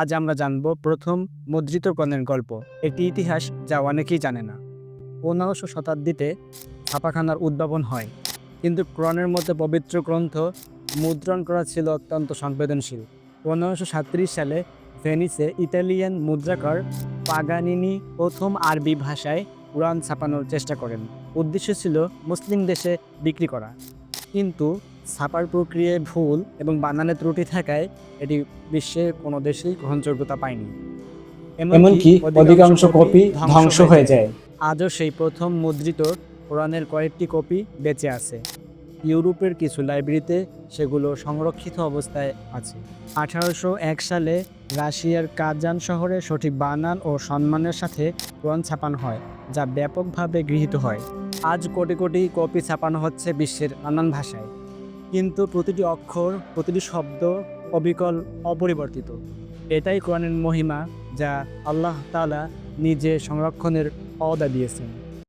আজ আমরা জানব প্রথম মুদ্রিত কোরআনের গল্প। একটি ইতিহাস যা অনেকেই জানে না। পনেরোশো শতাব্দীতে ছাপাখানার উদ্ভাবন হয়, কিন্তু ক্রণের মধ্যে পবিত্র গ্রন্থ মুদ্রণ করা ছিল অত্যন্ত সংবেদনশীল। পনেরোশো সালে ভেনিসে ইতালিয়ান মুদ্রাকার পাগানিনি প্রথম আরবি ভাষায় কোরআন ছাপানোর চেষ্টা করেন। উদ্দেশ্য ছিল মুসলিম দেশে বিক্রি করা। কিন্তু ছাপার প্রক্রিয়ায় ভুল এবং বানানে ত্রুটি থাকায় এটি বিশ্বের কোনো দেশেই গ্রহণযোগ্যতা পায়নি। এমনকি অধিকাংশ কপি ধ্বংস হয়ে যায়। আজও সেই প্রথম মুদ্রিত কোরআনের কয়েকটি কপি বেঁচে আছে। ইউরোপের কিছু লাইব্রেরিতে সেগুলো সংরক্ষিত অবস্থায় আছে। আঠারোশো এক সালে রাশিয়ার কাজান শহরে সঠিক বানান ও সম্মানের সাথে কোরআন ছাপানো হয়, যা ব্যাপকভাবে গৃহীত হয়। আজ কোটি কোটি কপি ছাপানো হচ্ছে বিশ্বের নানান ভাষায়। কিন্তু প্রতিটি অক্ষর, প্রতিটি শব্দ, অবিকল অপরিবর্তিত। এটাই কোরআনের মহিমা, যা আল্লাহ তাআলা নিজে সংরক্ষণের অদা দিয়েছেন।